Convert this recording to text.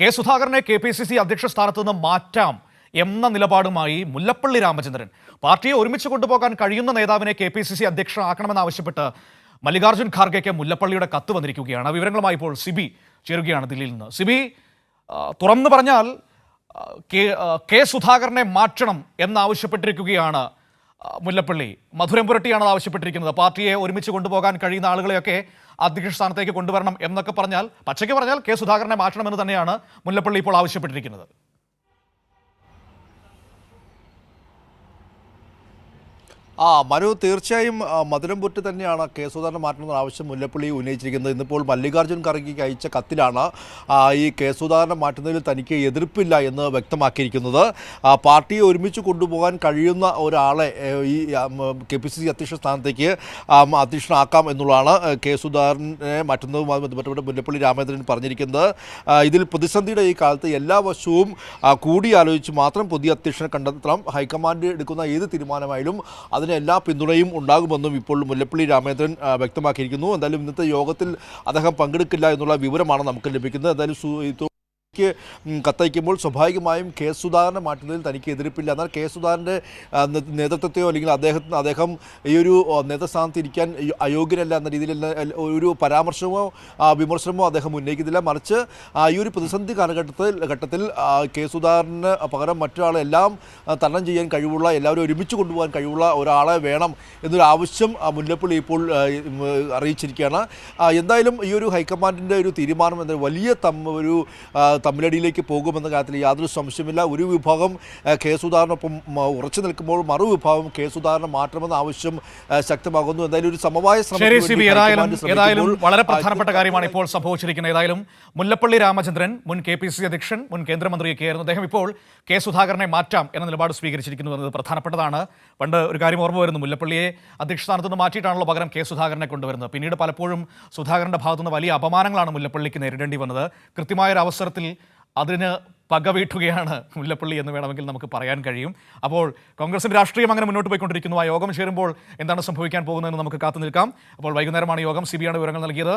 K സുധാകരനെ K P C C അധ്യക്ഷ സ്ഥാനത്ത് നിന്ന് മാറ്റാം എന്ന നിലപാടുമായി മുല്ലപ്പള്ളി രാമചന്ദ്രൻ. പാർട്ടിയെ ഒരുമിച്ച് കൊണ്ടുപോകാൻ കഴിയുന്ന നേതാവിനെ കെ പി സി സി അധ്യക്ഷനാക്കണമെന്നാവശ്യപ്പെട്ട് മല്ലികാർജുൻ ഖാർഗെക്ക് മുല്ലപ്പള്ളിയുടെ കത്ത് വന്നിരിക്കുകയാണ്. വിവരങ്ങളുമായി ഇപ്പോൾ സിബി ചേരുകയാണ് ദില്ലിയിൽ നിന്ന്. സിബി തുറന്നു പറഞ്ഞാൽ കെ സുധാകരനെ മാറ്റണം എന്നാവശ്യപ്പെട്ടിരിക്കുകയാണ് മുല്ലപ്പള്ളി മധുരം പുരട്ടിയാണ് അത് ആവശ്യപ്പെട്ടിരിക്കുന്നത്. പാർട്ടിയെ ഒരുമിച്ച് കൊണ്ടുപോകാൻ കഴിയുന്ന ആളുകളെയൊക്കെ അധ്യക്ഷ സ്ഥാനത്തേക്ക് കൊണ്ടുവരണം എന്നൊക്കെ പറഞ്ഞാൽ പച്ചയ്ക്ക് പറഞ്ഞാൽ കെ സുധാകരനെ മാറ്റണമെന്ന് തന്നെയാണ് മുല്ലപ്പള്ളി ഇപ്പോൾ ആവശ്യപ്പെട്ടിരിക്കുന്നത്. ആ മനു തീർച്ചയായും മധുരം പുറ്റ് തന്നെയാണ് കെ സുധാകരൻ മാറ്റണമെന്ന ആവശ്യം മുല്ലപ്പള്ളി ഉന്നയിച്ചിരിക്കുന്നത്. ഇന്നിപ്പോൾ മല്ലികാർജുൻ ഖർഗെക്ക് അയച്ച കത്തിലാണ് ഈ കെ സുധാകരൻ മാറ്റുന്നതിൽ തനിക്ക് എതിർപ്പില്ല എന്ന് വ്യക്തമാക്കിയിരിക്കുന്നത്. പാർട്ടിയെ ഒരുമിച്ച് കൊണ്ടുപോകാൻ കഴിയുന്ന ഒരാളെ ഈ കെ പി സി സി അധ്യക്ഷ സ്ഥാനത്തേക്ക് അധ്യക്ഷനാക്കാം എന്നുള്ളതാണ് കെ സുധാകരനെ മാറ്റുന്നതുമായി ബന്ധപ്പെട്ട് മുല്ലപ്പള്ളി രാമചന്ദ്രൻ പറഞ്ഞിരിക്കുന്നത്. ഇതിൽ പ്രതിസന്ധിയുടെ ഈ കാലത്ത് എല്ലാ വശവും കൂടിയാലോചിച്ച് മാത്രം പുതിയ അധ്യക്ഷനെ കണ്ടെത്തണം. ഹൈക്കമാൻഡ് എടുക്കുന്ന ഏത് തീരുമാനമായാലും അതിന് എല്ലാ പിന്തുണയും ഉണ്ടാകുമെന്നും ഇപ്പോൾ മുല്ലപ്പള്ളി രാമേന്ദ്രൻ ആ, വ്യക്തമാക്കിയിരിക്കുന്നു. എന്തായാലും ഇന്നത്തെ യോഗത്തിൽ അദ്ദേഹം പങ്കെടുക്കില്ല എന്നുള്ള വിവരമാണ് നമുക്ക് ലഭിക്കുന്നത്. എന്തായാലും ഇത് കത്തയക്കുമ്പോൾ സ്വാഭാവികമായും കെ സുധാകരനെ മാറ്റുന്നതിൽ തനിക്ക് എതിർപ്പില്ല എന്നാൽ കെ സുധാകരന്റെ നേതൃത്വത്തെയോ അല്ലെങ്കിൽ അദ്ദേഹത്തിന് അദ്ദേഹം ഈ ഒരു നേതൃസ്ഥാനത്ത് ഇരിക്കാൻ അയോഗ്യനല്ല എന്ന രീതിയിലുള്ള ഒരു പരാമർശമോ വിമർശനമോ അദ്ദേഹം ഉന്നയിക്കുന്നില്ല. മറിച്ച് ഈ ഒരു പ്രതിസന്ധി കാലഘട്ടത്തിൽ ഘട്ടത്തിൽ കെ സുധാകരന് പകരം മറ്റൊരാളെല്ലാം തരണം ചെയ്യാൻ കഴിവുള്ള എല്ലാവരും ഒരുമിച്ച് കൊണ്ടുപോകാൻ കഴിവുള്ള ഒരാളെ വേണം എന്നൊരു ആവശ്യം മുല്ലപ്പള്ളി ഇപ്പോൾ അറിയിച്ചിരിക്കുകയാണ്. എന്തായാലും ഈ ഒരു ഹൈക്കമാൻഡിന്റെ ഒരു തീരുമാനം എന്ന വലിയ തമ്മ ഒരു തമ്മിലടിയിലേക്ക് പോകുമെന്ന കാര്യത്തിൽ യാതൊരു സംശയമില്ല ഒരു വിഭാഗം കെ സുധാകരനൊപ്പം ഉറച്ചു നിൽക്കുമ്പോൾ മറുവിഭാഗം കെ സുധാകരനെ മാറ്റണമെന്ന ആവശ്യം ശക്തമാകുന്നു. എന്തായാലും ഒരു സമവായ ശ്രമം ഏതായാലും വളരെ പ്രധാനപ്പെട്ട കാര്യമാണ് ഇപ്പോൾ സംഭവിച്ചിരിക്കുന്നത്. ഏതായാലും മുല്ലപ്പള്ളി രാമചന്ദ്രൻ മുൻ കെ പി സി അധ്യക്ഷൻ മുൻ കേന്ദ്രമന്ത്രിയൊക്കെ ആയിരുന്നു. അദ്ദേഹം ഇപ്പോൾ കെ സുധാകരനെ മാറ്റാം എന്ന നിലപാട് സ്വീകരിച്ചിരിക്കുന്നു എന്നത് പ്രധാനപ്പെട്ടതാണ്. പണ്ട് ഒരു കാര്യം ഓർമ്മ വരുന്നു. മുല്ലപ്പള്ളിയെ അധ്യക്ഷ സ്ഥാനത്ത് നിന്ന് മാറ്റിയിട്ടാണല്ലോ പകരം കെ സുധാകരനെ കൊണ്ടുവരുന്നത്. പിന്നീട് പലപ്പോഴും സുധാകരന്റെ ഭാഗത്തുനിന്ന് വലിയ അപമാനങ്ങളാണ് മുല്ലപ്പള്ളിക്ക് നേരിടേണ്ടി വന്നത്. കൃത്യമായ ഒരു അവസരത്തിൽ അതിന് പകവീട്ടുകയാണ് മുല്ലപ്പള്ളി എന്ന് വേണമെങ്കിൽ നമുക്ക് പറയാൻ കഴിയും. അപ്പോൾ കോൺഗ്രസിന്റെ രാഷ്ട്രീയം അങ്ങനെ മുന്നോട്ട് പോയിക്കൊണ്ടിരിക്കുന്നു. ആ യോഗം ചേരുമ്പോൾ എന്താണ് സംഭവിക്കാൻ പോകുന്നതെന്ന് നമുക്ക് കാത്തു നിൽക്കാം. അപ്പോൾ വൈകുന്നേരമാണ് യോഗം. സി ബിയാണ് വിവരങ്ങൾ നൽകിയത്.